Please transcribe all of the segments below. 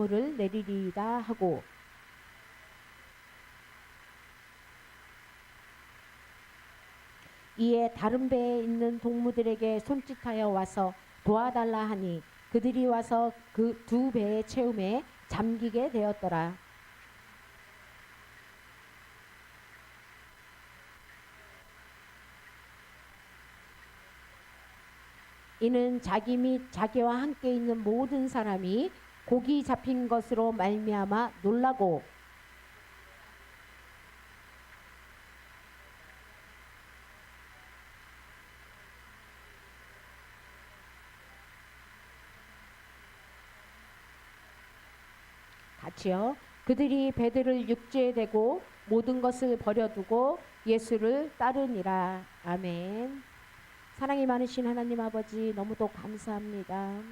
눈물을 내리리이다 하고 이에 다른 배에 있는 동무들에게 손짓하여 와서 도와달라 하니 그들이 와서 그 두 배의 채움에 잠기게 되었더라. 이는 자기 및 자기와 함께 있는 모든 사람이 고기 잡힌 것으로 말미암아 놀라고 같이요. 그들이 배들을 육지에 대고 모든 것을 버려두고 예수를 따르니라. 아멘. 사랑이 많으신 하나님 아버지 너무도 감사합니다.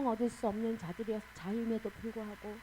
생명 얻을 수 없는 자들이어 자임에도 불구하고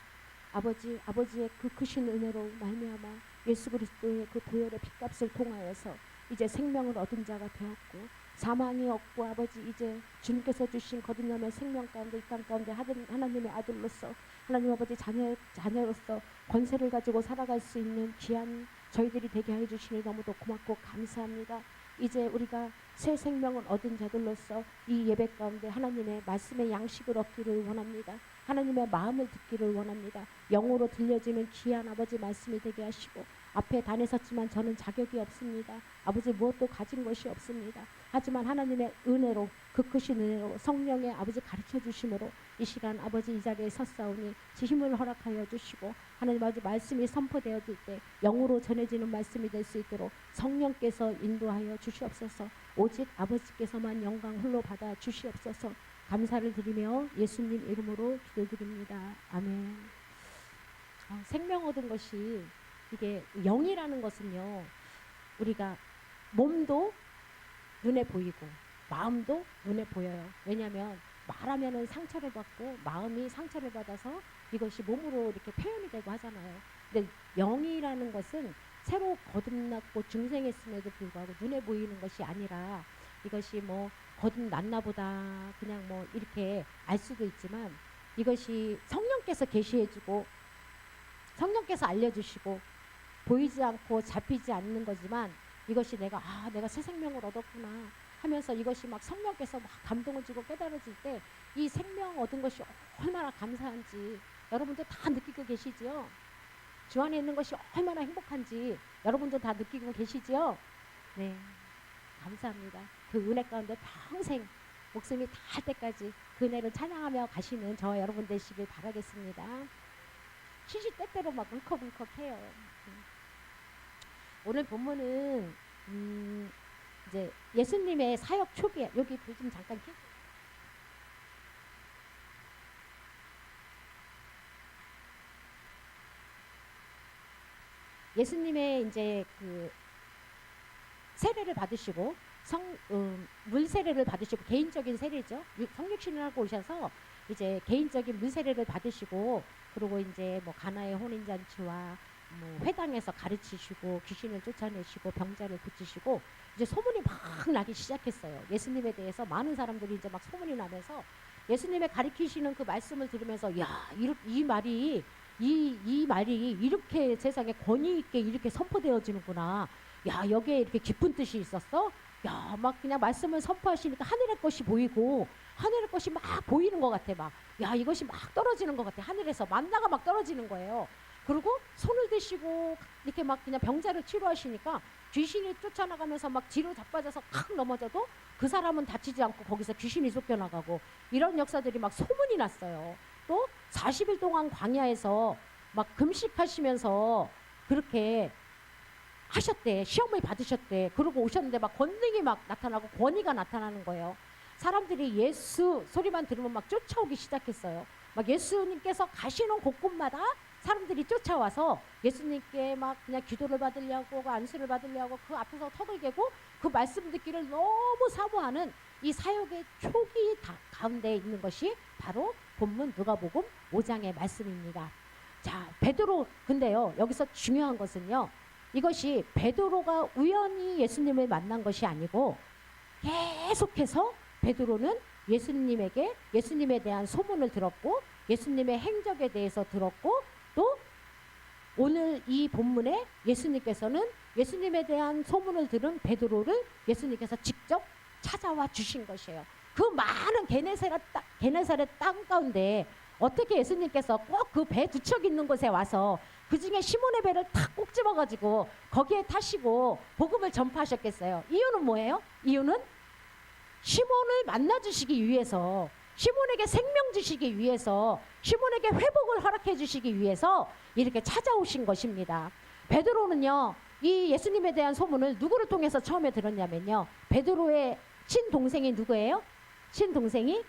아버지 아버지의 그 크신 은혜로 말미암아 예수 그리스도의 그 보혈의 핏값을 통하여서 이제 생명을 얻은 자가 되었고 사망이 없고 아버지 이제 주님께서 주신 거듭남의 생명 가운데 이 땅 가운데 하나님의 아들로서 하나님 아버지 자녀 자녀로서 권세를 가지고 살아갈 수 있는 귀한 저희들이 되게 해 주시니 너무도 고맙고 감사합니다. 이제 우리가 새 생명을 얻은 자들로서 이 예배 가운데 하나님의 말씀의 양식을 얻기를 원합니다. 하나님의 마음을 듣기를 원합니다. 영으로 들려지는 귀한 아버지 말씀이 되게 하시고 앞에 섰지만 저는 자격이 없습니다. 아버지 무엇도 가진 것이 없습니다. 하지만 하나님의 은혜로 그 크신 은혜로 성령의 아버지 가르쳐 주심으로 이 시간 아버지 이 자리에 섰사오니 지힘을 허락하여 주시고 하나님 아버지 말씀이 선포되어질 때 영으로 전해지는 말씀이 될 수 있도록 성령께서 인도하여 주시옵소서 오직 아버지께서만 영광 홀로 받아 주시옵소서 감사를 드리며 예수님 이름으로 기도드립니다. 아멘. 어, 생명 얻은 것이 이게 영이라는 것은요 우리가 몸도 눈에 보이고 마음도 눈에 보여요. 왜냐하면 말하면은 상처를 받고 마음이 상처를 받아서 이것이 몸으로 이렇게 표현이 되고 하잖아요. 근데 영이라는 것은 새로 거듭났고 중생했음에도 불구하고 눈에 보이는 것이 아니라 이것이 뭐 거듭났나 보다 그냥 뭐 이렇게 알 수도 있지만 이것이 성령께서 계시해주고 성령께서 알려주시고 보이지 않고 잡히지 않는 거지만 이것이 내가 아 내가 새 생명을 얻었구나 하면서 이것이 막 성령께서 막 감동을 주고 깨달아질 때 이 생명 얻은 것이 얼마나 감사한지 여러분들 다 느끼고 계시지요? 주 안에 있는 것이 얼마나 행복한지 여러분들 다 느끼고 계시지요? 네 감사합니다. 그 은혜 가운데 평생 목숨이 닿을 때까지 그 은혜를 찬양하며 가시는 저와 여러분 되시길 바라겠습니다. 시시 때때로 막 울컥울컥해요. 음. 오늘 본문은 음, 이제 예수님의 사역 초기에 여기 불좀 잠깐 켜. 예수님의 이제 그 세례를 받으시고 성 음, 물 세례를 받으시고 개인적인 세례죠. 유- 성육신을 하고 오셔서 이제 개인적인 물 세례를 받으시고 그리고 이제 뭐 가나의 혼인 잔치와 뭐 회당에서 가르치시고 귀신을 쫓아내시고 병자를 고치시고 이제 소문이 막 나기 시작했어요. 예수님에 대해서 많은 사람들이 이제 막 소문이 나면서 예수님의 가르치시는 그 말씀을 들으면서 야, 이, 이 말이 이, 이 말이 이렇게 세상에 권위 있게 이렇게 선포되어지는구나. 야, 여기에 이렇게 깊은 뜻이 있었어? 야, 막 그냥 말씀을 선포하시니까 하늘의 것이 보이고 하늘의 것이 막 보이는 것 같아. 막, 야, 이것이 막 떨어지는 것 같아. 하늘에서 만나가 막 떨어지는 거예요. 그리고 손을 드시고 이렇게 막 그냥 병자를 치료하시니까 귀신이 쫓아나가면서 막 뒤로 자빠져서 칵 넘어져도 그 사람은 다치지 않고 거기서 귀신이 쫓겨나가고 이런 역사들이 막 소문이 났어요. 또 40일 동안 광야에서 막 금식하시면서 그렇게 하셨대. 시험을 받으셨대. 그러고 오셨는데 막 권능이 막 나타나고 권위가 나타나는 거예요. 사람들이 예수 소리만 들으면 막 쫓아오기 시작했어요. 막 예수님께서 가시는 곳곳마다 사람들이 쫓아와서 예수님께 막 그냥 기도를 받으려고 그 안수를 받으려고 그 앞에서 턱을 개고 그 말씀 듣기를 너무 사모하는 이 사역의 초기 다- 가운데 있는 것이 바로 본문 누가복음 5장의 말씀입니다. 자, 베드로 근데요. 여기서 중요한 것은요. 이것이 베드로가 우연히 예수님을 만난 것이 아니고 계속해서 베드로는 예수님에게 예수님에 대한 소문을 들었고 예수님의 행적에 대해서 들었고 또 오늘 이 본문에 예수님께서는 예수님에 대한 소문을 들은 베드로를 예수님께서 직접 찾아와 주신 것이에요. 그 많은 게네사렛 땅, 게네사렛 땅 가운데 어떻게 예수님께서 꼭 그 배 두척 있는 곳에 와서 그 중에 시몬의 배를 탁 꼭 집어가지고 거기에 타시고 복음을 전파하셨겠어요. 이유는 뭐예요? 이유는 시몬을 만나 주시기 위해서 시몬에게 생명 주시기 위해서 시몬에게 회복을 허락해 주시기 위해서 이렇게 찾아오신 것입니다. 베드로는요. 이 예수님에 대한 소문을 누구를 통해서 처음에 들었냐면요. 베드로의 친동생이 누구예요? 친동생이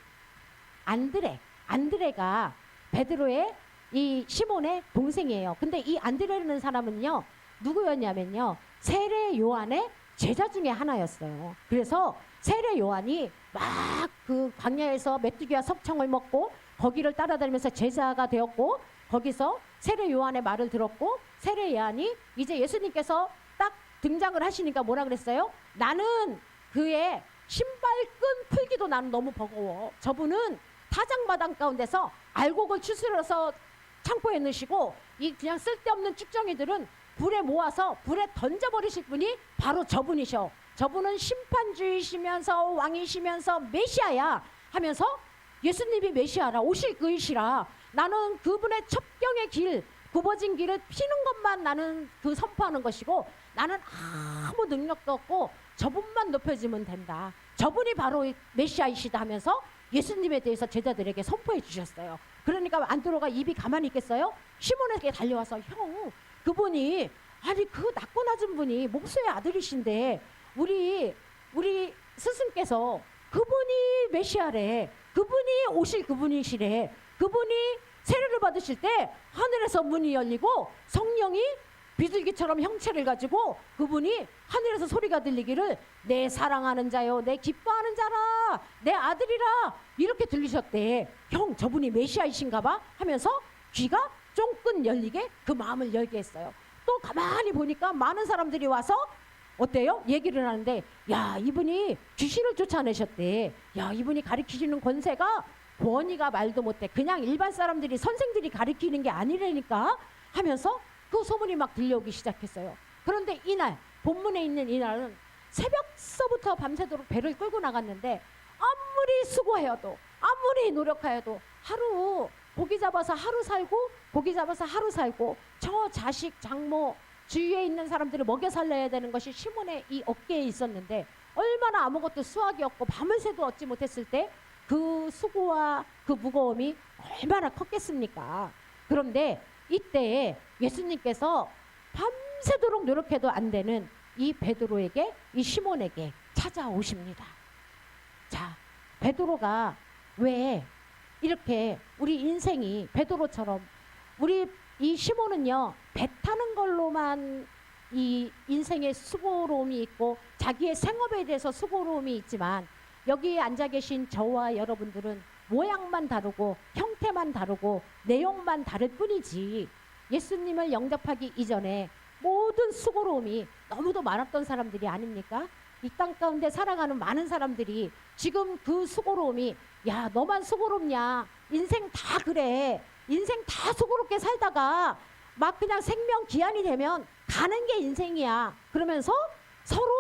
안드레. 안드레가 베드로의 이 시몬의 동생이에요. 근데 이 안드레라는 사람은요. 누구였냐면요. 세례 요한의 제자 중에 하나였어요. 그래서 세례 요한이 막 그 광야에서 메뚜기와 석청을 먹고 거기를 따라다니면서 제자가 되었고 거기서 세례 요한의 말을 들었고 세례 요한이 이제 예수님께서 딱 등장을 하시니까 뭐라 그랬어요? 나는 그의 신발끈 풀기도 나는 너무 버거워. 저분은 타작마당 가운데서 알곡을 추스려서 창고에 넣으시고 이 그냥 쓸데없는 쭉정이들은 불에 모아서 불에 던져버리실 분이 바로 저분이셔. 저분은 심판주이시면서 왕이시면서 메시아야 하면서 예수님이 메시아라 오실 그이시라 나는 그분의 첩경의 길 굽어진 길을 피는 것만 나는 그 선포하는 것이고 나는 아무 능력도 없고 저분만 높여지면 된다. 저분이 바로 이 메시아이시다 하면서 예수님에 대해서 제자들에게 선포해 주셨어요. 그러니까 안드로가 입이 가만히 있겠어요? 시몬에게 달려와서 형 그분이 아니 그 낮고 낮은 분이 목수의 아들이신데 우리 우리 스승께서 그분이 메시아래 그분이 오실 그분이시래. 그분이 세례를 받으실 때 하늘에서 문이 열리고 성령이 비둘기처럼 형체를 가지고 그분이 하늘에서 소리가 들리기를 내 사랑하는 자요 내 기뻐하는 자라 내 아들이라 이렇게 들리셨대. 형 저분이 메시아이신가 봐 하면서 귀가 쫑긋 열리게 그 마음을 열게 했어요. 또 가만히 보니까 많은 사람들이 와서 어때요? 얘기를 하는데 야 이분이 귀신을 쫓아내셨대. 야 이분이 가리키시는 권세가 권위가 말도 못해. 그냥 일반 사람들이 선생들이 가리키는 게 아니라니까 하면서 그 소문이 막 들려오기 시작했어요. 그런데 이날 본문에 있는 이날은 새벽서부터 밤새도록 배를 끌고 나갔는데 아무리 수고해도 아무리 노력하여도 하루 고기 잡아서 하루 살고 고기 잡아서 하루 살고 저 자식 장모 주위에 있는 사람들을 먹여 살려야 되는 것이 시몬의 이 어깨에 있었는데 얼마나 아무것도 수확이 없고 밤을 새도 얻지 못했을 때 그 수고와 그 무거움이 얼마나 컸겠습니까? 그런데 이때 예수님께서 밤새도록 노력해도 안 되는 이 베드로에게 이 시몬에게 찾아오십니다. 자, 베드로가 왜 이렇게 우리 인생이 베드로처럼 우리 이 시몬은요 배 타는 걸로만 이 인생의 수고로움이 있고 자기의 생업에 대해서 수고로움이 있지만 여기에 앉아 계신 저와 여러분들은 모양만 다르고 형태만 다르고 내용만 다를 뿐이지 예수님을 영접하기 이전에 모든 수고로움이 너무도 많았던 사람들이 아닙니까? 이 땅 가운데 살아가는 많은 사람들이 지금 그 수고로움이 야 너만 수고롭냐? 인생 다 그래. 인생 다 수고롭게 살다가 막 그냥 생명 기한이 되면 가는 게 인생이야. 그러면서 서로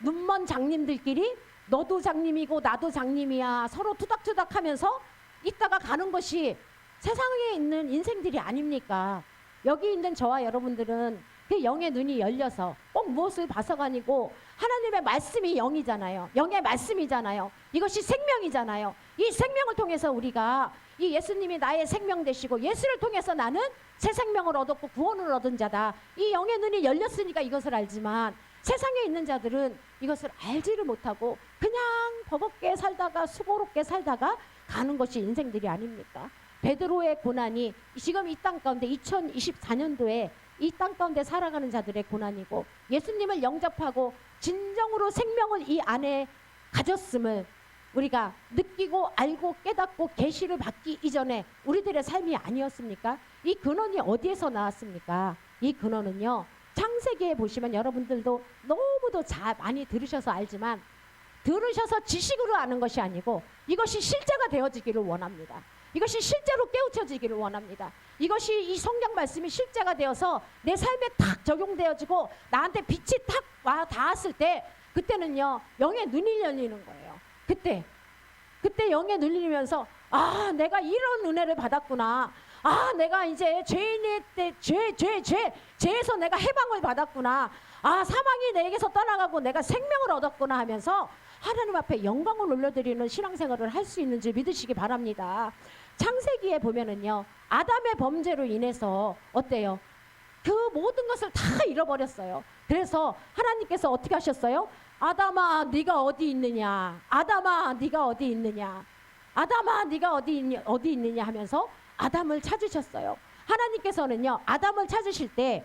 눈먼 장님들끼리 너도 장님이고 나도 장님이야. 서로 투닥투닥 하면서 있다가 가는 것이 세상에 있는 인생들이 아닙니까? 여기 있는 저와 여러분들은 그 영의 눈이 열려서 꼭 무엇을 봐서가 아니고 하나님의 말씀이 영이잖아요. 영의 말씀이잖아요. 이것이 생명이잖아요. 이 생명을 통해서 우리가 이 예수님이 나의 생명 되시고 예수를 통해서 나는 새 생명을 얻었고 구원을 얻은 자다. 이 영의 눈이 열렸으니까 이것을 알지만 세상에 있는 자들은 이것을 알지를 못하고 그냥 버겁게 살다가 수고롭게 살다가 가는 것이 인생들이 아닙니까? 베드로의 고난이 지금 이 땅 가운데 2024년도에 이 땅 가운데 살아가는 자들의 고난이고 예수님을 영접하고 진정으로 생명을 이 안에 가졌음을 우리가 느끼고 알고 깨닫고 계시를 받기 이전에 우리들의 삶이 아니었습니까? 이 근원이 어디에서 나왔습니까? 이 근원은요. 창세기에 보시면 여러분들도 너무도 자 많이 들으셔서 알지만 들으셔서 지식으로 아는 것이 아니고 이것이 실제가 되어지기를 원합니다. 이것이 실제로 깨우쳐지기를 원합니다. 이것이 이 성경 말씀이 실제가 되어서 내 삶에 탁 적용되어지고 나한테 빛이 탁 와 닿았을 때 그때는요 영의 눈이 열리는 거예요. 그때 그때 영에 눌리면서 아 내가 이런 은혜를 받았구나. 아 내가 이제 죄인의 때죄죄 죄 죄에서 내가 해방을 받았구나. 아 사망이 내게서 떠나가고 내가 생명을 얻었구나 하면서 하나님 앞에 영광을 올려드리는 신앙생활을 할 수 있는지 믿으시기 바랍니다. 창세기에 보면은요 아담의 범죄로 인해서 어때요? 그 모든 것을 다 잃어버렸어요. 그래서 하나님께서 어떻게 하셨어요? 아담아 네가 어디 있느냐? 아담아 네가 어디 있느냐? 아담아 네가 어디 있냐? 어디 있느냐 하면서 아담을 찾으셨어요. 하나님께서는요 아담을 찾으실 때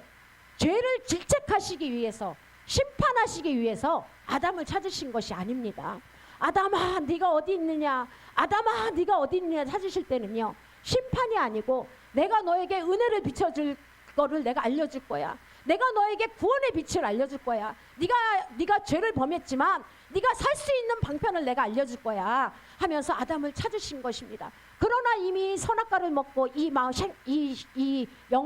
죄를 질책하시기 위해서 심판하시기 위해서 아담을 찾으신 것이 아닙니다. 아담아 네가 어디 있느냐? 아담아 네가 어디 있느냐 찾으실 때는요 심판이 아니고 내가 너에게 은혜를 비춰줄 거를 내가 알려줄 거야. 내가 너에게 구원의 빛을 알려줄 거야. 네가 네가 죄를 범했지만 네가 살 수 있는 방편을 내가 알려줄 거야. 하면서 아담을 찾으신 것입니다. 그러나 이미 선악과를 먹고 이이영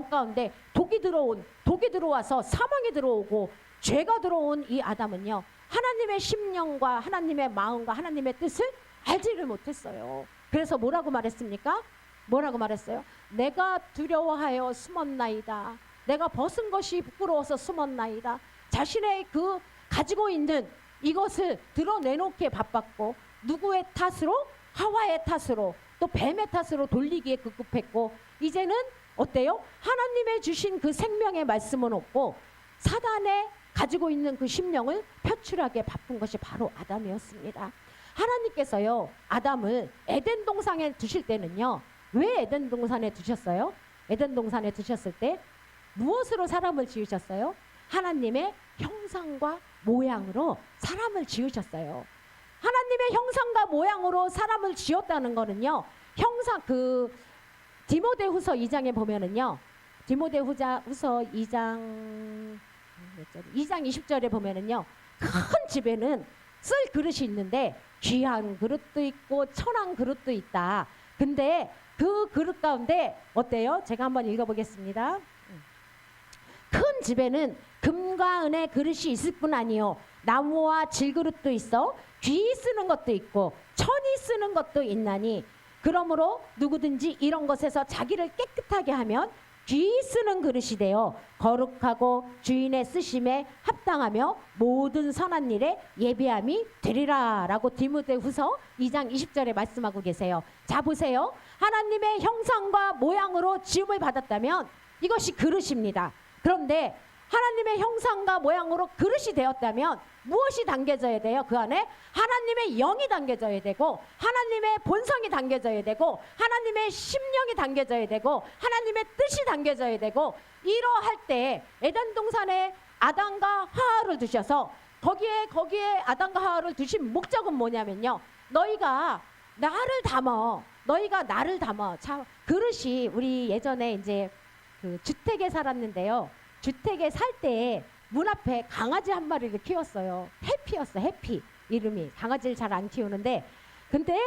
가운데 독이 들어온 독이 들어와서 사망이 들어오고 죄가 들어온 이 아담은요 하나님의 심령과 하나님의 마음과 하나님의 뜻을 알지를 못했어요. 그래서 뭐라고 말했습니까? 뭐라고 말했어요? 내가 두려워하여 숨었나이다. 내가 벗은 것이 부끄러워서 숨었나이다. 자신의 그 가지고 있는 이것을 드러내놓기에 바빴고 누구의 탓으로 하와의 탓으로 또 뱀의 탓으로 돌리기에 급급했고 이제는 어때요? 하나님의 주신 그 생명의 말씀은 없고 사단의 가지고 있는 그 심령을 표출하기에 바쁜 것이 바로 아담이었습니다. 하나님께서요 아담을 에덴 동산에 두실 때는요 왜 에덴 동산에 두셨어요? 에덴 동산에 두셨을 때 무엇으로 사람을 지으셨어요? 하나님의 형상과 모양으로 사람을 지으셨어요. 하나님의 형상과 모양으로 사람을 지었다는 거는요. 형상 그 디모데후서 2장에 보면은요. 디모데후자 후서 2장 몇 절? 2장 20절에 보면은요. 큰 집에는 쓸 그릇이 있는데 귀한 그릇도 있고 천한 그릇도 있다. 근데 그 그릇 가운데 어때요? 제가 한번 읽어보겠습니다. 큰 집에는 금과 은의 그릇이 있을 뿐 아니요 나무와 질그릇도 있어 귀 쓰는 것도 있고 천이 쓰는 것도 있나니 그러므로 누구든지 이런 것에서 자기를 깨끗하게 하면 귀 쓰는 그릇이 되어 거룩하고 주인의 쓰심에 합당하며 모든 선한 일에 예비함이 되리라라고 디모데후서 2장 20절에 말씀하고 계세요. 자 보세요. 하나님의 형상과 모양으로 지음을 받았다면 이것이 그릇입니다. 그런데 하나님의 형상과 모양으로 그릇이 되었다면 무엇이 담겨져야 돼요? 그 안에 하나님의 영이 담겨져야 되고 하나님의 본성이 담겨져야 되고 하나님의 심령이 담겨져야 되고 하나님의 뜻이 담겨져야 되고 이러할 때 에덴 동산에 아담과 하와를 두셔서 거기에 거기에 아담과 하와를 두신 목적은 뭐냐면요. 너희가 나를 담어. 너희가 나를 담어. 참 그릇이 우리 예전에 이제 그 주택에 살았는데요. 주택에 살 때 문 앞에 강아지 한 마리를 키웠어요. 해피였어, 해피. 이름이 강아지를 잘 안 키우는데 근데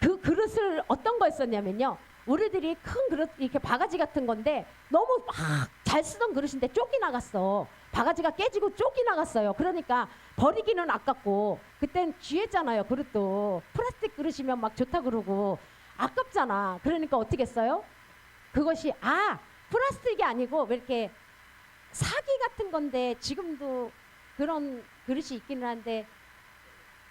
그 그릇을 어떤 거였었냐면요. 우리들이 큰 그릇 이렇게 바가지 같은 건데 너무 막 잘 쓰던 그릇인데 쪽이 나갔어. 바가지가 깨지고 쪽이 나갔어요. 그러니까 버리기는 아깝고 그땐 귀했잖아요. 그릇도 플라스틱 그릇이면 막 좋다 그러고 아깝잖아. 그러니까 어떻게 했어요? 그것이 아 플라스틱이 아니고 왜 이렇게 사기 같은 건데 지금도 그런 그릇이 있기는 한데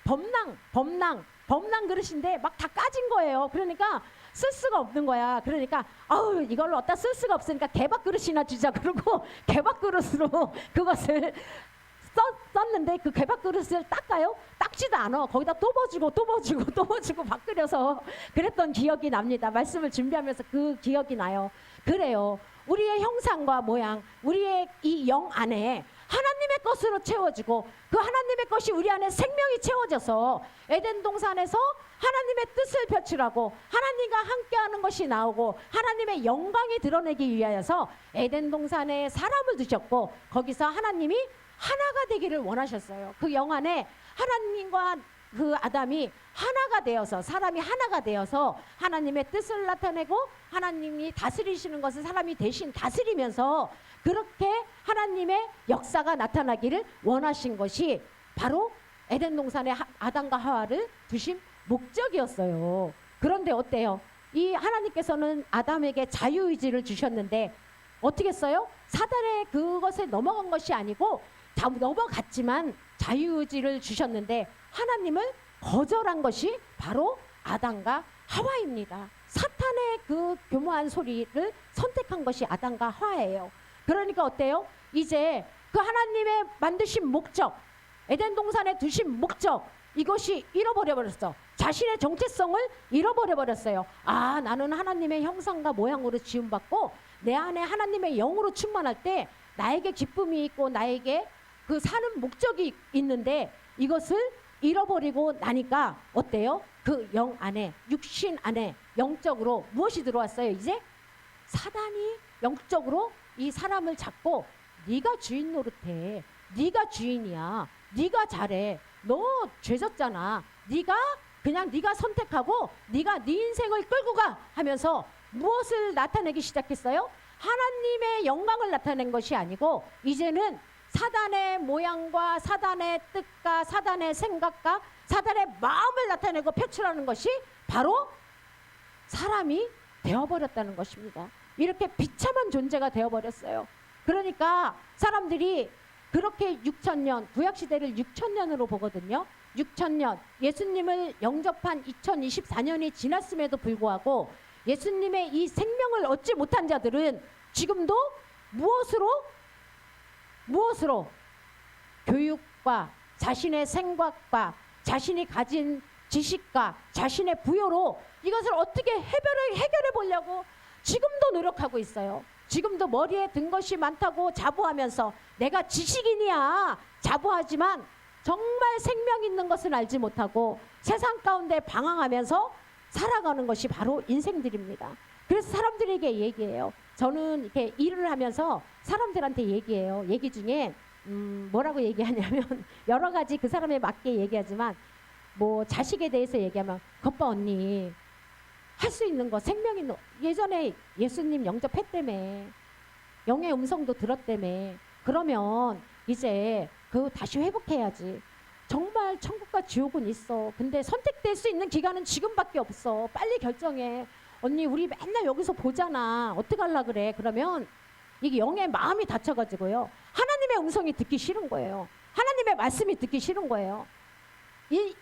범랑 범랑 범랑 그릇인데 막 다 까진 거예요. 그러니까 쓸 수가 없는 거야. 그러니까 아우 이걸로 어디다 쓸 수가 없으니까 개밥 그릇이나 주자 그러고 개밥 그릇으로 그것을 썼, 썼는데 그 개밥 그릇을 닦아요? 닦지도 않아. 거기다 또 버주고 또 버주고 또 버주고 밥 끓여서 그랬던 기억이 납니다. 말씀을 준비하면서 그 기억이 나요. 그래요. 우리의 형상과 모양, 우리의 이 영 안에 하나님의 것으로 채워지고 그 하나님의 것이 우리 안에 생명이 채워져서 에덴 동산에서 하나님의 뜻을 펼치라고 하나님과 함께하는 것이 나오고 하나님의 영광이 드러내기 위하여서 에덴 동산에 사람을 두셨고 거기서 하나님이 하나가 되기를 원하셨어요. 그 영 안에 하나님과 그 아담이 하나가 되어서 사람이 하나가 되어서 하나님의 뜻을 나타내고 하나님이 다스리시는 것을 사람이 대신 다스리면서 그렇게 하나님의 역사가 나타나기를 원하신 것이 바로 에덴 동산에 하- 아담과 하와를 두신 목적이었어요. 그런데 어때요? 이 하나님께서는 아담에게 자유의지를 주셨는데 어떻게 했어요? 사단의 그것에 넘어간 것이 아니고 다 넘어갔지만 자유의지를 주셨는데 하나님을 거절한 것이 바로 아담과 하와입니다. 사탄의 그 교묘한 소리를 선택한 것이 아담과 하와예요. 그러니까 어때요? 이제 그 하나님의 만드신 목적, 에덴 동산에 두신 목적 이것이 잃어버려 버렸어. 자신의 정체성을 잃어버려 버렸어요. 아, 나는 하나님의 형상과 모양으로 지음받고 내 안에 하나님의 영으로 충만할 때 나에게 기쁨이 있고 나에게 그 사는 목적이 있는데 이것을 잃어버리고 나니까 어때요? 그 영 안에 육신 안에 영적으로 무엇이 들어왔어요? 이제 사단이 영적으로 이 사람을 잡고 네가 주인 노릇해. 네가 주인이야. 네가 잘해. 너 죄졌잖아. 네가 그냥 네가 선택하고 네가 네 인생을 끌고 가 하면서 무엇을 나타내기 시작했어요? 하나님의 영광을 나타낸 것이 아니고 이제는 사단의 모양과 사단의 뜻과 사단의 생각과 사단의 마음을 나타내고 표출하는 것이 바로 사람이 되어버렸다는 것입니다. 이렇게 비참한 존재가 되어버렸어요. 그러니까 사람들이 그렇게 6천년 구약 시대를 6천년으로 보거든요. 6천년 예수님을 영접한 2024년이 지났음에도 불구하고 예수님의 이 생명을 얻지 못한 자들은 지금도 무엇으로 무엇으로 교육과 자신의 생각과 자신이 가진 지식과 자신의 부여로 이것을 어떻게 해결을 해결해 보려고 지금도 노력하고 있어요. 지금도 머리에 든 것이 많다고 자부하면서 내가 지식인이야 자부하지만 정말 생명 있는 것은 알지 못하고 세상 가운데 방황하면서 살아가는 것이 바로 인생들입니다. 그래서 사람들에게 얘기해요. 저는 이렇게 일을 하면서 사람들한테 얘기해요. 얘기 중에 음, 뭐라고 얘기하냐면 여러 가지 그 사람에 맞게 얘기하지만 뭐 자식에 대해서 얘기하면 겉봐 언니 할 수 있는 거 생명 있는 예전에 예수님 영접했다며 영의 음성도 들었다며. 그러면 이제 그 다시 회복해야지. 정말 천국과 지옥은 있어. 근데 선택될 수 있는 기간은 지금밖에 없어. 빨리 결정해 언니 우리 맨날 여기서 보잖아 어떡할라 그래 그러면 이게 영의 마음이 다쳐가지고요 하나님의 음성이 듣기 싫은 거예요 하나님의 말씀이 듣기 싫은 거예요 이,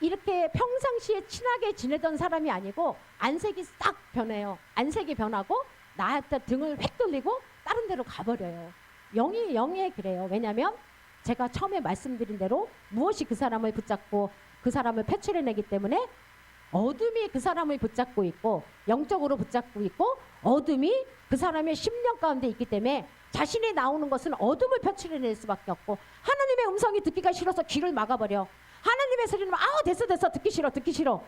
이렇게 평상시에 친하게 지내던 사람이 아니고 안색이 싹 변해요. 안색이 변하고 나한테 등을 획 돌리고 다른 데로 가버려요. 영이 영에 그래요. 왜냐하면 제가 처음에 말씀드린 대로 무엇이 그 사람을 붙잡고 그 사람을 패출해내기 때문에 어둠이 그 사람을 붙잡고 있고 영적으로 붙잡고 있고 어둠이 그 사람의 심령 가운데 있기 때문에 자신이 나오는 것은 어둠을 표출해낼 수밖에 없고 하나님의 음성이 듣기가 싫어서 귀를 막아버려 하나님의 소리는 아우 됐어 됐어 듣기 싫어 듣기 싫어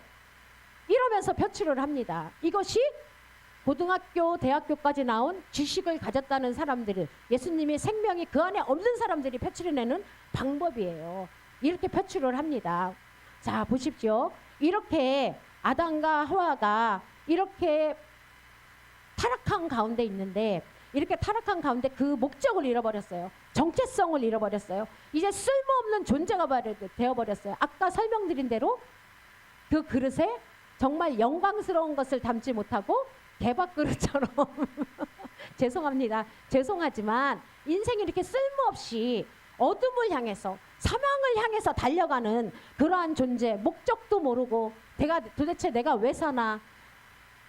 이러면서 표출을 합니다. 이것이 고등학교, 대학교까지 나온 지식을 가졌다는 사람들을 예수님이 생명이 그 안에 없는 사람들이 표출해내는 방법이에요. 이렇게 표출을 합니다. 자 보십시오. 이렇게 아담과 하와가 이렇게 타락한 가운데 있는데 이렇게 타락한 가운데 그 목적을 잃어버렸어요. 정체성을 잃어버렸어요. 이제 쓸모없는 존재가 버- 되어버렸어요. 아까 설명드린 대로 그 그릇에 정말 영광스러운 것을 담지 못하고 개밥 그릇처럼 죄송합니다. 죄송하지만 인생이 이렇게 쓸모없이 어둠을 향해서 사망을 향해서 달려가는 그러한 존재 목적도 모르고 내가 도대체 내가 왜 사나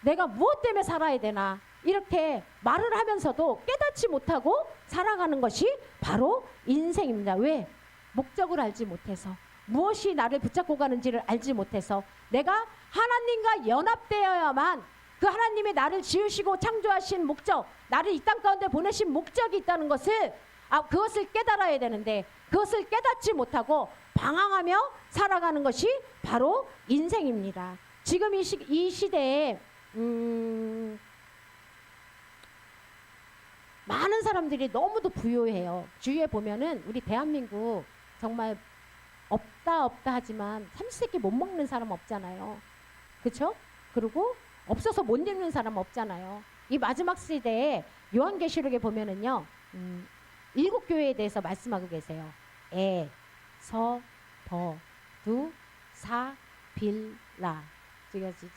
내가 무엇 때문에 살아야 되나 이렇게 말을 하면서도 깨닫지 못하고 살아가는 것이 바로 인생입니다. 왜? 목적을 알지 못해서 무엇이 나를 붙잡고 가는지를 알지 못해서 내가 하나님과 연합되어야만 그 하나님이 나를 지으시고 창조하신 목적, 나를 이 땅 가운데 보내신 목적이 있다는 것을 아 그것을 깨달아야 되는데 그것을 깨닫지 못하고 방황하며 살아가는 것이 바로 인생입니다. 지금 이, 시, 이 시대에 음, 많은 사람들이 너무도 부유해요. 주위에 보면은 우리 대한민국 정말 없다 없다 하지만 삼시세끼 못 먹는 사람 없잖아요. 그렇죠? 그리고 없어서 못 입는 사람 없잖아요. 이 마지막 시대에 요한계시록에 보면은요, 음, 일곱 교회에 대해서 말씀하고 계세요. 에, 서, 버, 두, 사, 빌, 라.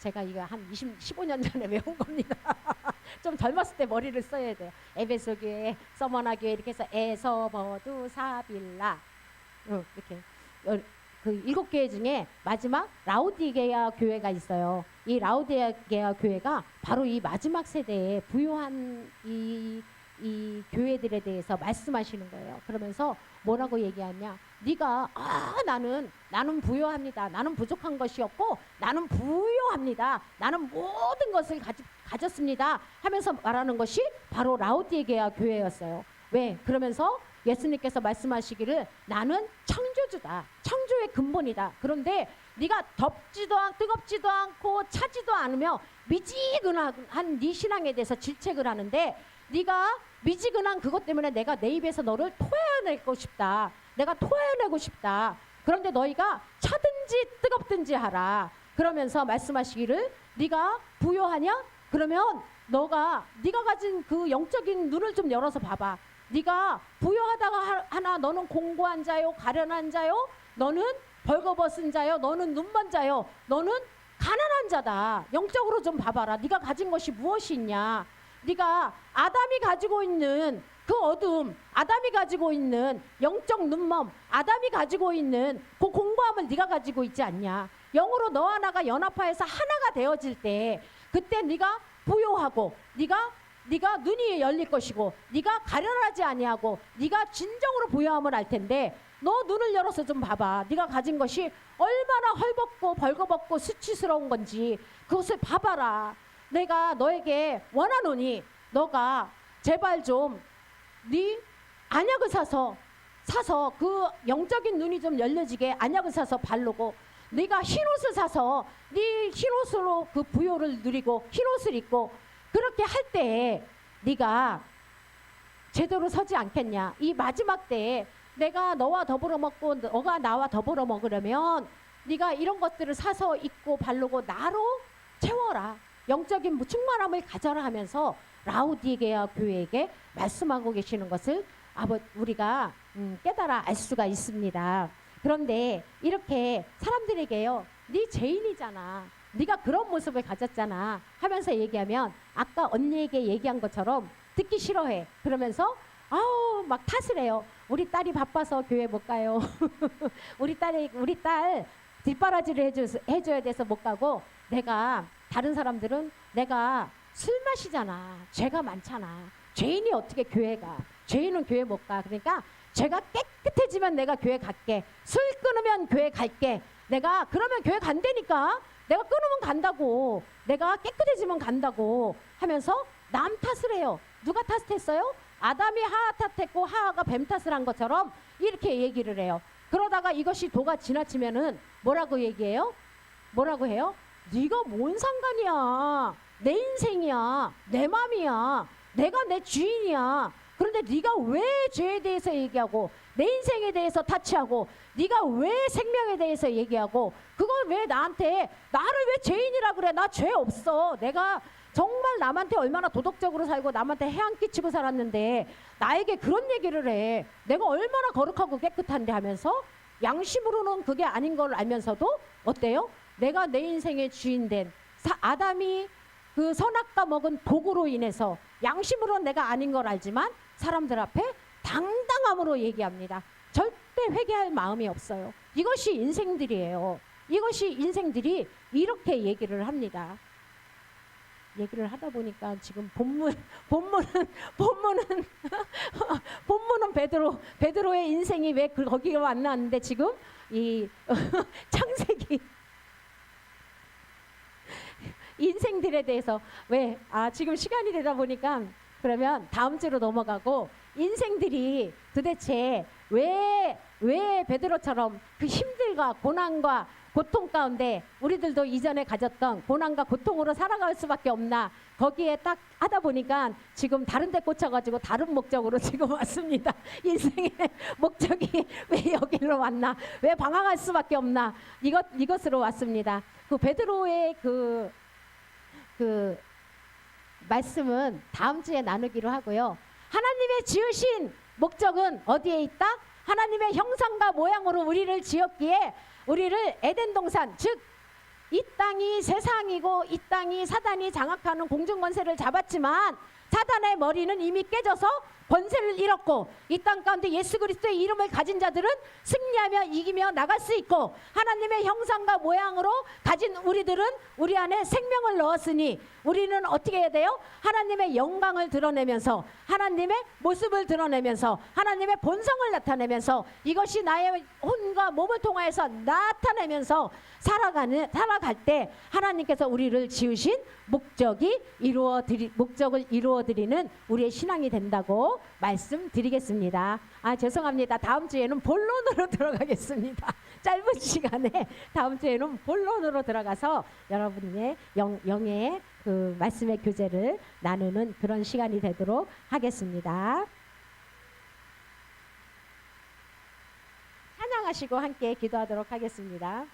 제가, 이거 한 20, 15년 전에 외운 겁니다. 좀 젊었을 때 머리를 써야 돼요. 에베소 교회, 서머나 교회 이렇게 해서 에, 서, 버, 두, 사, 빌, 라. 어, 이렇게 열- 그 일곱 교회 중에 마지막 라우디게아 교회가 있어요. 이 라우디게아 교회가 바로 이 마지막 세대에 부유한 이, 이 교회들에 대해서 말씀하시는 거예요. 그러면서 뭐라고 얘기하냐? 네가 아 나는 나는 부유합니다. 나는 부족한 것이 없고 나는 부유합니다. 나는 모든 것을 가지, 가졌습니다. 하면서 말하는 것이 바로 라우디게아 교회였어요. 왜? 그러면서 예수님께서 말씀하시기를 나는 창조주다. 창조의 근본이다. 그런데 네가 덥지도 않고 뜨겁지도 않고 차지도 않으며 미지근한 네 신앙에 대해서 질책을 하는데 네가 미지근한 그것 때문에 내가 내 입에서 너를 토해내고 싶다. 내가 토해내고 싶다. 그런데 너희가 차든지 뜨겁든지 하라. 그러면서 말씀하시기를 네가 부여하냐? 그러면 너가 네가 가진 그 영적인 눈을 좀 열어서 봐봐. 네가 부여하다가 하- 하나 너는 공고한 자요, 가련한 자요, 너는 벌거벗은 자요, 너는 눈먼 자요, 너는 가난한 자다. 영적으로 좀 봐봐라. 네가 가진 것이 무엇이 있냐? 네가 아담이 가지고 있는 그 어둠, 아담이 가지고 있는 영적 눈먼, 아담이 가지고 있는 그 공고함을 네가 가지고 있지 않냐? 영으로 너와 나가 연합하여서 하나가 되어질 때 그때 네가 부요하고 네가 네가 눈이 열릴 것이고 네가 가련하지 아니하고 네가 진정으로 부여함을 알 텐데 너 눈을 열어서 좀 봐봐. 네가 가진 것이 얼마나 헐벗고 벌거벗고 수치스러운 건지 그것을 봐봐라. 내가 너에게 원하노니 너가 제발 좀 네 안약을 사서 사서 그 영적인 눈이 좀 열려지게 안약을 사서 바르고 네가 흰 옷을 사서 네 흰 옷으로 그 부요를 누리고 흰 옷을 입고 그렇게 할 때에 네가 제대로 서지 않겠냐? 이 마지막 때에 내가 너와 더불어 먹고 너가 나와 더불어 먹으려면 네가 이런 것들을 사서 입고 바르고 나로 채워라 영적인 충만함을 가져라 하면서 라우디게아 교회에게 말씀하고 계시는 것을 아버 우리가 음, 깨달아 알 수가 있습니다. 그런데 이렇게 사람들에게요, 네 죄인이잖아. 네가 그런 모습을 가졌잖아. 하면서 얘기하면 아까 언니에게 얘기한 것처럼 듣기 싫어해. 그러면서 아우 막 탓을 해요. 우리 딸이 바빠서 교회 못 가요. 우리 딸이 우리 딸 뒷바라지를 해줘, 해줘야 돼서 못 가고 내가 다른 사람들은 내가 술 마시잖아. 죄가 많잖아. 죄인이 어떻게 교회 가? 죄인은 교회 못 가. 그러니까 죄가 깨끗해지면 내가 교회 갈게. 술 끊으면 교회 갈게. 내가 그러면 교회 간다니까. 내가 끊으면 간다고. 내가 깨끗해지면 간다고 하면서 남 탓을 해요. 누가 탓했어요? 아담이 하하 탓했고 하하가 뱀 탓을 한 것처럼 이렇게 얘기를 해요. 그러다가 이것이 도가 지나치면은 뭐라고 얘기해요? 뭐라고 해요? 네가 뭔 상관이야? 내 인생이야. 내 맘이야. 내가 내 주인이야. 그런데 네가 왜 죄에 대해서 얘기하고 내 인생에 대해서 타치하고 네가 왜 생명에 대해서 얘기하고 그걸 왜 나한테 나를 왜 죄인이라 그래? 나 죄 없어. 내가 정말 남한테 얼마나 도덕적으로 살고 남한테 해안 끼치고 살았는데 나에게 그런 얘기를 해. 내가 얼마나 거룩하고 깨끗한데 하면서 양심으로는 그게 아닌 걸 알면서도 어때요? 내가 내 인생의 주인 된 사- 아담이 그 선악과 먹은 도구로 인해서 양심으로는 내가 아닌 걸 알지만 사람들 앞에 당당함으로 얘기합니다. 절대 회개할 마음이 없어요. 이것이 인생들이에요. 이것이 인생들이 이렇게 얘기를 합니다. 얘기를 하다 보니까 지금 본문 본문은 본문은 본문은 베드로 베드로의 인생이 왜 그- 거기가 만났는데 지금 이 창세기 인생들에 대해서 왜 아 지금 시간이 되다 보니까 그러면 다음 주로 넘어가고 인생들이 도대체 왜, 왜 베드로처럼 그 힘들과 고난과 고통 가운데 우리들도 이전에 가졌던 고난과 고통으로 살아갈 수밖에 없나 거기에 딱 하다 보니까 지금 다른 데 꽂혀가지고 다른 목적으로 지금 왔습니다. 인생의 목적이 왜 여기로 왔나 왜 방황할 수밖에 없나 이것, 이것으로 왔습니다. 그 베드로의 그, 그 말씀은 다음 주에 나누기로 하고요. 하나님의 지으신 목적은 어디에 있다? 하나님의 형상과 모양으로 우리를 지었기에 우리를 에덴 동산 즉 이 땅이 세상이고 이 땅이 사단이 장악하는 공중 권세를 잡았지만 사단의 머리는 이미 깨져서 권세를 잃었고 이 땅 가운데 예수 그리스도의 이름을 가진 자들은 승리하며 이기며 나갈 수 있고 하나님의 형상과 모양으로 가진 우리들은 우리 안에 생명을 넣었으니 우리는 어떻게 해야 돼요? 하나님의 영광을 드러내면서 하나님의 모습을 드러내면서 하나님의 본성을 나타내면서 이것이 나의 혼과 몸을 통하여서 나타내면서 살아가는 살아갈 때 하나님께서 우리를 지으신 목적이 이루어 드리 목적을 이루어 드리는 우리의 신앙이 된다고 말씀드리겠습니다. 아 죄송합니다. 다음 주에는 본론으로 들어가겠습니다. 짧은 시간에 다음 주에는 본론으로 들어가서 여러분의 영, 영의 그 말씀의 교제를 나누는 그런 시간이 되도록 하겠습니다. 찬양하시고 함께 기도하도록 하겠습니다.